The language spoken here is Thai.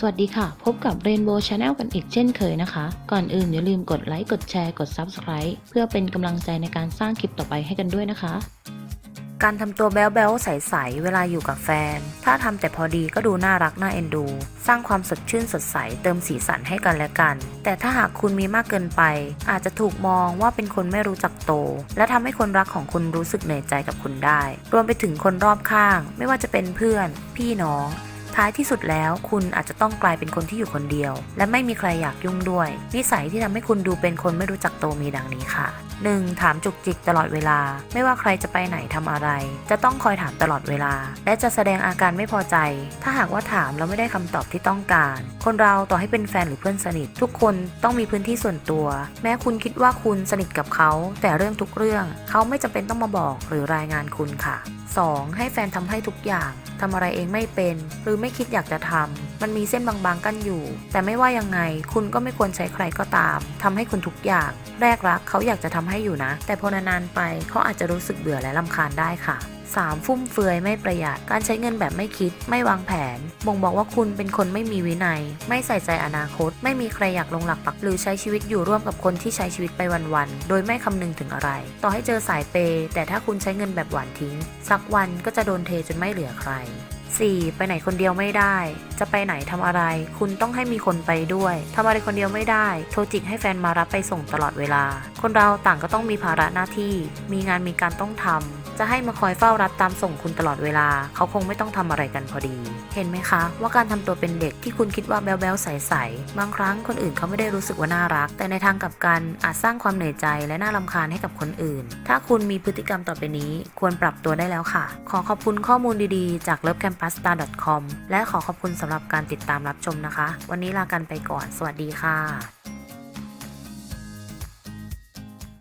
สวัสดีค่ะ พบกับ Rainbow Channel กันอีกเช่นเคยนะคะ ก่อนอื่นอย่าลืมกดไลค์ กดแชร์ กด Subscribe เพื่อเป็นกำลังใจในการสร้างคลิปต่อไปให้กันด้วยนะคะ การทำตัวแบ๊วแบ๊วๆใสๆเวลาอยู่กับแฟน ถ้าทำแต่พอดีก็ดูน่ารักน่าเอ็นดู สร้างความสดชื่นสดใสเติมสีสันให้กันและกัน แต่ถ้าหากคุณมีมากเกินไป อาจจะถูกมองว่าเป็นคนไม่รู้จักโต และทำให้คนรักของคุณรู้สึกเหนื่อยใจกับคุณได้ รวมไปถึงคนรอบข้าง ไม่ว่าจะเป็นเพื่อน พี่น้อง ท้ายที่สุดแล้วคุณอาจจะต้องกลายเป็นคนที่อยู่คนเดียว และไม่มีใครอยากยุ่งด้วย นิสัยที่ทำให้คุณดูเป็นคนไม่รู้จักโตมีดังนี้ค่ะ 1. ถามจุกจิกตลอดเวลา ไม่ว่าใครจะไปไหนทำอะไร จะต้องคอยถามตลอดเวลา และจะแสดงอาการไม่พอใจ ถ้าหากว่าถามแล้วไม่ได้คำตอบที่ต้องการ คนเราต่อให้เป็นแฟนหรือเพื่อนสนิท ทุกคนต้องมีพื้นที่ส่วนตัว แม้คุณคิดว่าคุณสนิทกับเขา แต่เรื่องทุกเรื่อง เขาไม่จำเป็นต้องมาบอกหรือรายงานคุณค่ะ 2. ให้แฟนทำให้ทุกอย่างทำอะไรเองไม่เป็น หรือไม่ไม่คิดอยากจะทำมันมีเส้นบางๆกั้นอยู่ แต่ไม่ว่ายังไงคุณก็ไม่ควรใช้ใครก็ตามทำให้คุณทุกอย่าง แรกรักเขาอยากจะทำให้อยู่นะ แต่พอนานๆไปเขาอาจจะรู้สึกเบื่อและลำคาญได้ค่ะ 3. ฟุ่มเฟือยไม่ประหยัด การใช้เงินแบบไม่คิด ไม่วางแผน บ่งบอกว่าคุณเป็นคนไม่มีวินัย ไม่ใส่ใจอนาคต ไม่มีใครอยากลงหลักปัก หรือใช้ชีวิตอยู่ร่วมกับคนที่ใช้ชีวิตไปวันๆ โดยไม่คำนึงถึงอะไร ต่อให้เจอสายเปย์แต่ถ้าคุณใช้เงินแบบหวานทิ้ง สักวันก็จะโดนเทจนไม่เหลือใคร 4. ไปไหนคนเดียวไม่ได้ จะไปไหนทำอะไร คุณต้องให้มีคนไปด้วยทำอะไรคนเดียวไม่ได้ โทรจิกให้แฟนมารับไปส่งตลอดเวลา คนเราต่างก็ต้องมีภาระหน้าที่ มีงานมีการต้องทำ จะให้มาคอยเฝ้ารับตามส่งคุณตลอดเวลา เขาคงไม่ต้องทำอะไรกันพอดี เห็นไหมคะ ว่าการทำตัวเป็นเด็กที่คุณคิดว่าแบ๊วๆใสๆบางครั้งคนอื่นเขาไม่ได้รู้สึกว่าน่ารัก แต่ในทางกลับกันอาจสร้างความเหนื่อยใจและน่ารำคาญให้กับคนอื่น ถ้าคุณมีพฤติกรรมต่อไปนี้ ควรปรับตัวได้แล้วค่ะ ขอขอบคุณข้อมูลดีๆ จาก lovecampus.com และขอขอบคุณสำหรับการติดตามรับชมนะคะ วันนี้ลากันไปก่อน สวัสดีค่ะ